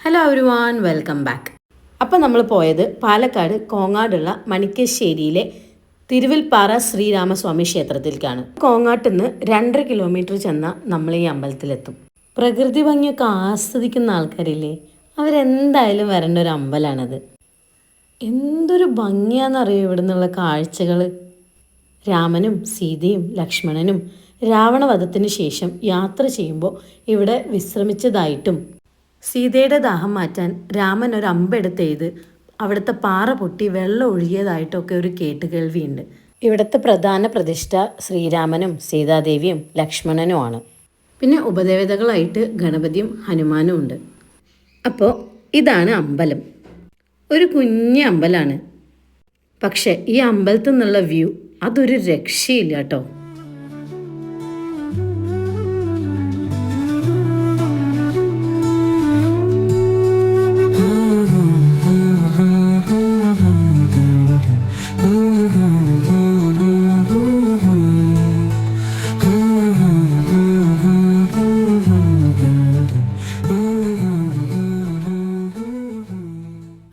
Hello everyone welcome back അപ്പോൾ നമ്മൾ പോയത് പാലക്കാട് കോങ്ങാടുള്ള മണിക്കശ്ശേരിയിലെ തിരുവിൽപ്പാറ ശ്രീരാമസ്വാമി ക്ഷേത്രത്തിലേക്കാണ് കോങ്ങാട്ടിൽ നിന്ന് രണ്ടര കിലോമീറ്റർ ചെന്നാൽ നമ്മൾ ഈ അമ്പലത്തിലെത്തും. പ്രകൃതി ഭംഗിയൊക്കെ ആസ്വദിക്കുന്ന ആൾക്കാരില്ലേ? അവരെന്തായാലും വരേണ്ട ഒരു അമ്പലമാണത് എന്തൊരു ഭംഗിയാണെന്നറിയോ ഇവിടെ നിന്നുള്ള കാഴ്ചകൾ രാമനും സീതയും ലക്ഷ്മണനും രാവണവധത്തിന് ശേഷം യാത്ര ചെയ്യുമ്പോൾ ഇവിടെ വിശ്രമിച്ചതായിട്ടും സീതയുടെ ദാഹം മാറ്റാൻ രാമൻ ഒരു അമ്പെടുത്ത് എയ്ത് അവിടുത്തെ പാറ പൊട്ടി വെള്ളം ഒഴുകിയതായിട്ടൊക്കെ ഒരു കേട്ടുകേൾവിയുണ്ട്. ഇവിടുത്തെ പ്രധാന പ്രതിഷ്ഠ ശ്രീരാമനും സീതാദേവിയും ലക്ഷ്മണനുമാണ് പിന്നെ ഉപദേവതകളായിട്ട് ഗണപതിയും ഹനുമാനും ഉണ്ട്. അപ്പോൾ ഇതാണ് അമ്പലം. ഒരു കുഞ്ഞ് അമ്പലമാണ് പക്ഷേ ഈ അമ്പലത്തിൽ നിന്നുള്ള വ്യൂ അതൊരു രക്ഷയില്ല കേട്ടോ.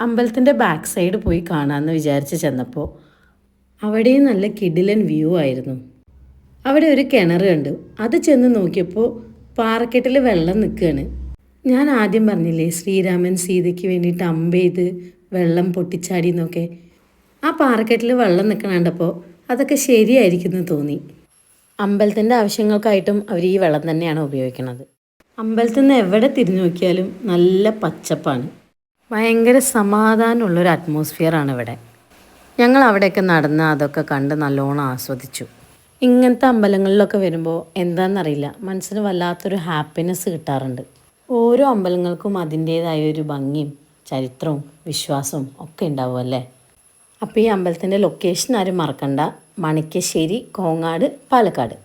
അമ്പലത്തിന്റെ ബാക്ക് സൈഡ് പോയി കാണാമെന്ന് വിചാരിച്ച് ചെന്നപ്പോൾ അവിടെയും നല്ല കിഡിലൻ വ്യൂ ആയിരുന്നു. അവിടെ ഒരു കിണർ കണ്ടു. അത് ചെന്ന് നോക്കിയപ്പോൾ പാറക്കെട്ടിൽ വെള്ളം നിൽക്കുകയാണ്. ഞാൻ ആദ്യം പറഞ്ഞില്ലേ ശ്രീരാമൻ സീതയ്ക്ക് വേണ്ടിയിട്ട് അമ്പ ചെയ്ത് വെള്ളം പൊട്ടിച്ചാടി എന്നൊക്കെ. ആ പാറക്കെട്ടിൽ വെള്ളം നിൽക്കണ കണ്ടപ്പോൾ അതൊക്കെ ശരിയായിരിക്കുന്നു തോന്നി. അമ്പലത്തിന്റെ ആവശ്യങ്ങൾക്കായിട്ടും അവർ ഈ വെള്ളം തന്നെയാണ് ഉപയോഗിക്കുന്നത് അമ്പലത്തിൽ നിന്ന് എവിടെ തിരിഞ്ഞു നോക്കിയാലും നല്ല പച്ചപ്പാണ്. ഭയങ്കര സമാധാനമുള്ളൊരു അറ്റ്മോസ്ഫിയറാണ് ഇവിടെ. ഞങ്ങൾ അവിടെയൊക്കെ നടന്ന് അതൊക്കെ കണ്ട് നല്ലോണം ആസ്വദിച്ചു. ഇങ്ങനത്തെ അമ്പലങ്ങളിലൊക്കെ വരുമ്പോൾ എന്താണെന്നറിയില്ല മനസ്സിന് വല്ലാത്തൊരു ഹാപ്പിനെസ് കിട്ടാറുണ്ട്. ഓരോ അമ്പലങ്ങൾക്കും അതിന്റേതായ ഒരു ഭംഗിയും ചരിത്രവും വിശ്വാസവും ഒക്കെ ഉണ്ടാവും അല്ലേ? അപ്പോൾ ഈ അമ്പലത്തിന്റെ ലൊക്കേഷൻ ആരും മറക്കണ്ട. മണിക്കശ്ശേരി കോങ്ങാട് പാലക്കാട്.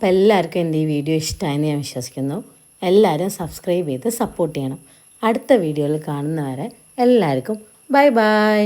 അപ്പോൾ എല്ലാവർക്കും എന്റെ ഈ വീഡിയോ ഇഷ്ടമായെന്ന് ഞാൻ വിശ്വസിക്കുന്നു. എല്ലാവരും സബ്സ്ക്രൈബ് ചെയ്ത് സപ്പോർട്ട് ചെയ്യണം. അടുത്ത വീഡിയോയിൽ കാണുന്നവരെ എല്ലാവർക്കും ബൈ ബൈ.